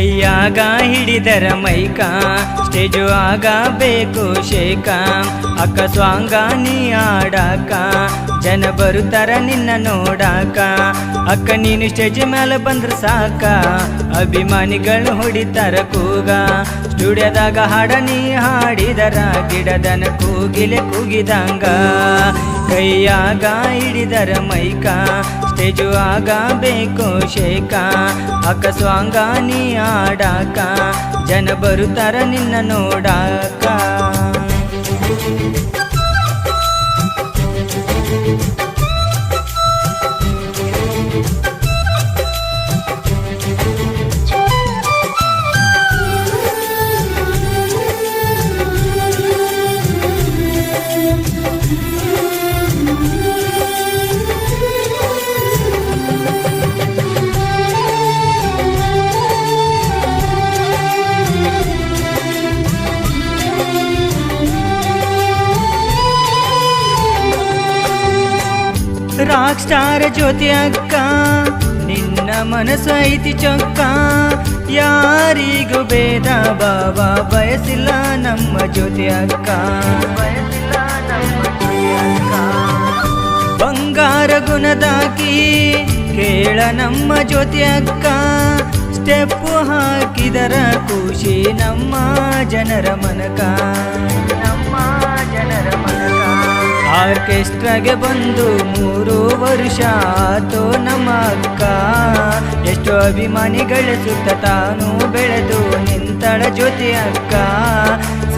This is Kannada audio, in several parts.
ಕೈಯಾಗ ಹಿಡಿದರ ಮೈಕ, ಸ್ಟೇಜು ಆಗಬೇಕು ಶೇಖ ಅಕ್ಕ ಸ್ವಾಂಗ ನೀ ಆಡಾಕ, ಜನ ಬರುತ್ತಾರ ನಿನ್ನ ನೋಡಾಕ, ಅಕ್ಕ ನೀನು ಸ್ಟೇಜ್ ಮೇಲೆ ಬಂದ್ರೆ ಸಾಕ, ಅಭಿಮಾನಿಗಳು ಹೊಡಿತಾರ ಕೂಗ, ಸ್ಟುಡಿಯೋದಾಗ ಹಾಡ ನೀ ಹಾಡಿದರ, ಗಿಡದನ ಕೂಗಿಲೆ ಕೂಗಿದಂಗ, ಕೈಯಾಗ ಹಿಡಿದರ ಮೈಕ ಸ್ಟೇಜು ಆಗಬೇಕು ಶೇಕ ಅಕ್ಕ ಸ್ವಾಂಗ ನೀ ಆಡಾಕ ಜನ ಬರುತ್ತಾರ ನಿನ್ನ ನೋಡಾಕ. ರಾಕ್ ಸ್ಟಾರ್ ಜ್ಯೋತಿ ಅಕ್ಕ, ನಿನ್ನ ಮನಸ್ಸು ಐತಿ ಚೊಕ್ಕ. ಯಾರಿಗೂ ಭೇದ ಬಾಬಾ ಬಯಸಿಲ್ಲ ನಮ್ಮ ಜ್ಯೋತಿ ಅಕ್ಕ. ಬಂಗಾರ ಗುಣದಾಕಿ ಕೇಳ ನಮ್ಮ ಜ್ಯೋತಿ ಅಕ್ಕ. ಸ್ಟೆಪ್ಪು ಹಾಕಿದರ ಖುಷಿ ನಮ್ಮ ಜನರ ಮನಕ. ನಮ್ಮ ಜನರ ಆರ್ಕೆಸ್ಟ್ರಾಗೆ ಬಂದು ಮೂರು ವರ್ಷ ಆತು ನಮ್ಮ ಅಕ್ಕ. ಎಷ್ಟು ಅಭಿಮಾನಿಗಳ ತಾನು ಬೆಳೆದು ನಿಂತಳ ಜ್ಯೋತಿ ಅಕ್ಕ.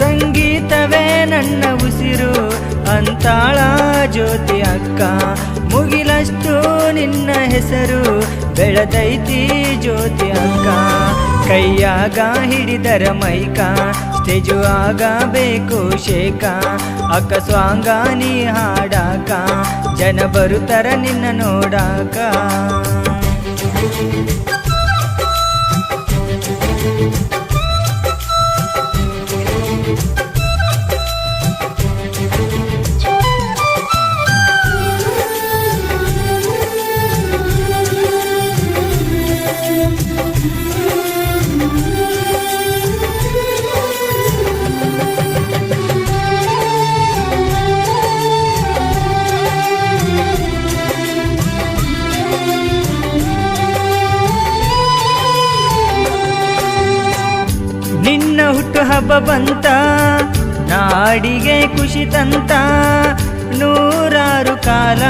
ಸಂಗೀತವೇ ನನ್ನ ಉಸಿರು, ಅಂತಾಳ ಜ್ಯೋತಿ ಅಕ್ಕ. ಮುಗಿಲಷ್ಟು ನಿನ್ನ ಹೆಸರು ಬೆಳೆದೈತಿ ಜ್ಯೋತಿ ಅಕ್ಕ ಕೈಯಾಗ ಹಿಡಿದರ ಮೈಕ, ಸ್ಟೇಜು ಆಗಬೇಕು ಶೇಕ. ಅಕ್ಕ ಸ್ವಾಂಗ ಹಾಡಾಕ, ಜನ ಬರುತ್ತರ ನಿನ್ನ ನೋಡಾಕ. ಹಬ್ಬ ಬಂತ, ನಾಡಿಗೆ ಖುಷಿ ತಂತ, ನೂರಾರು ಕಾಲ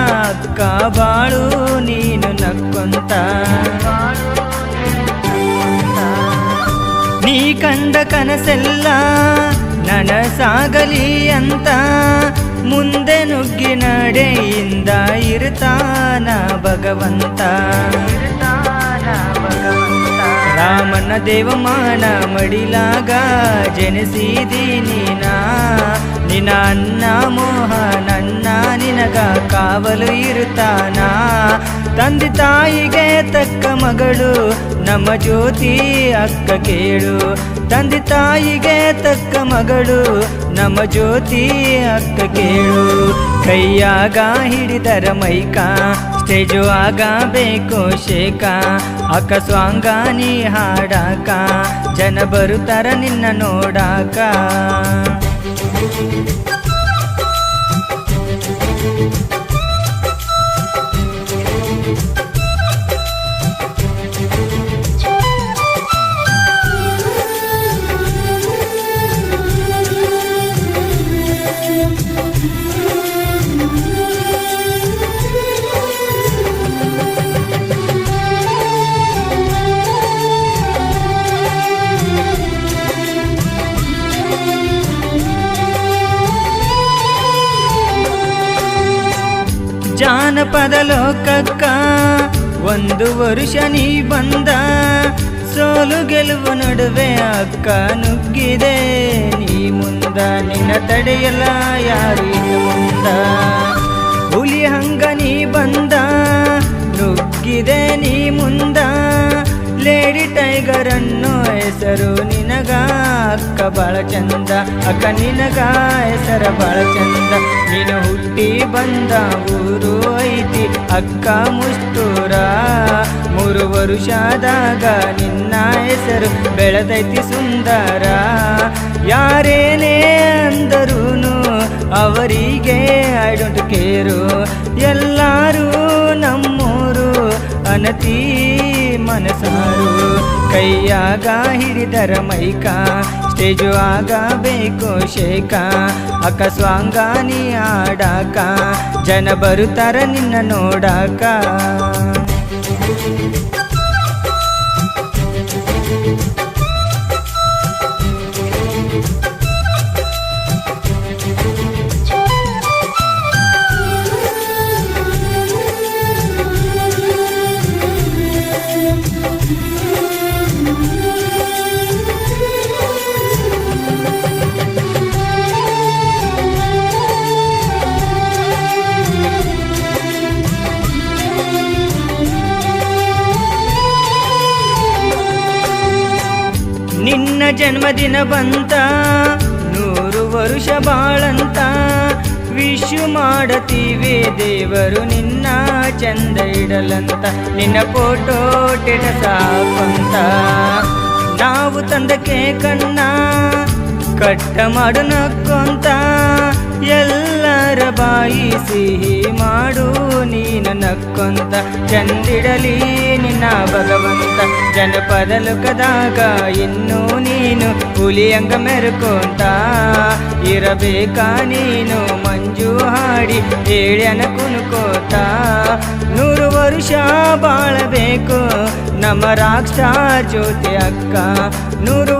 ಕಾಬಾಳು ಬಾಳು ನೀನು ನಕ್ಕೊಂತ. ನೀ ಕಂಡ ಕನಸೆಲ್ಲ ನನಸಾಗಲಿ ಅಂತ, ಮುಂದೆ ನುಗ್ಗಿ ನಡೆಯಿಂದ ಇರ್ತಾನ ಭಗವಂತ. ರಾಮನ ದೇವಮಾನ ಮಡಿಲಾಗ ಜನಿಸಿದಿ ನೀನ ನಿನ ಅನ್ನ ಮೋಹ ನನ್ನ ನಿನಗ ಕಾವಲು ಇರುತ್ತಾನ ತಂದೆ ತಾಯಿಗೆ ತಕ್ಕ ಮಗಳು, ನಮ್ಮ ಜ್ಯೋತಿ ಅಕ್ಕ ಕೇಳು. ತಂದೆ ತಾಯಿಗೆ ತಕ್ಕ ಮಗಳು, ನಮ್ಮ ಜ್ಯೋತಿ ಅಕ್ಕ ಕೇಳು. ಕೈಯಾಗ ಹಿಡಿದರ ಮೈಕ, ಸ್ಟೇಜು ಆಗಬೇಕು ಶೇಕ ಅಕ್ಕ ಸ್ವಾಂಗ ನೀ ಹಾಡಾಕ, ಜನ ಬರುತ್ತಾರ ನಿನ್ನ ನೋಡಾಕ. ಜಾನಪದ ಲೋಕಕ್ಕ ಒಂದು ವರುಷ ನೀ ಬಂದ. ಸೋಲು ಗೆಲುವು ನಡುವೆ ಅಕ್ಕ ನುಗ್ಗಿದೆ. ನೀ ಮುಂದ ನಿನ್ನ ತಡೆಯಲ್ಲ ಯಾರು ಮುಂದ. ಹುಲಿ ಹಂಗ ನೀ ಬಂದ, ನುಗ್ಗಿದೆ ನೀ ಮುಂದ. ಲೇಡಿ ಟೈಗರ್ ಅನ್ನೋ ಹೆಸರು ನಿನಗ, ಅಕ್ಕ ಬಾಳ ಚಂದ. ಅಕ್ಕ ನಿನಗ ಹೆಸರ ಬಾಳ ಚಂದ. ನೀನು ಬಂದ ಊರು ಐತಿ ಅಕ್ಕ ಮುಷ್ಟೂರ. ಮೂರು ವರುಷಾದಾಗ ನಿನ್ನ ಹೆಸರು ಬೆಳೆದೈತಿ ಸುಂದರ. ಯಾರೇನೇ ಅಂದರೂನು ಅವರಿಗೆ ಐ ಡೋಂಟ್ ಕೇರು ಎಲ್ಲರೂ ನಮ್ಮೂರು ಅನತಿ ಮನಸಾರು. ಕೈಯಾಗ ಹಿಡಿದರ ಮೈಕ ಸ್ಟೇಜು ಆಗಬೇಕು ಶೇಕ ಅಕ್ಕ ಆಡಾಕ ಜನ ಬರುತ್ತಾರ ನಿನ್ನ ನೋಡಾಕ. ನಿನ್ನ ಜನ್ಮದಿನ ಬಂತ. ನೂರು ವರುಷ ಬಾಳಂತ. ವಿಶು ಮಾಡತೀವಿ ದೇವರು ನಿನ್ನ ಚಂದ ಇಡಲಂತ. ನಿನ್ನ ಫೋಟೋ ಟೆಡ ಸಾಕಂತ. ನಾವು ತಂದ ಕಣ್ಣ ಕಟ್ಟ ಮಾಡು ನಕ್ಕೊಂತ ಬಾಯಿ ಸಿಹಿ ಮಾಡು ನೀನು ನಕ್ಕೊಂತ ಚಂದಿಡಲಿ, ನಿನ್ನ ಭಗವಂತ. ಜನಪದ ಲುಕದಾಗ ಇನ್ನು ನೀನು ಹುಲಿಯಂಗ ಮೆರುಕೊಂತ. ಇರಬೇಕಾ ನೀನು ಮಂಜು ಹಾಡಿ, ಏಳ್ಯನ ಕುನುಕೋತ ನೂರು ವರುಷ ಬಾಳಬೇಕು, ನಮ್ಮ ರಾಕ್ಷ ಜ್ಯೋತಿ ಅಕ್ಕ. ನೂರು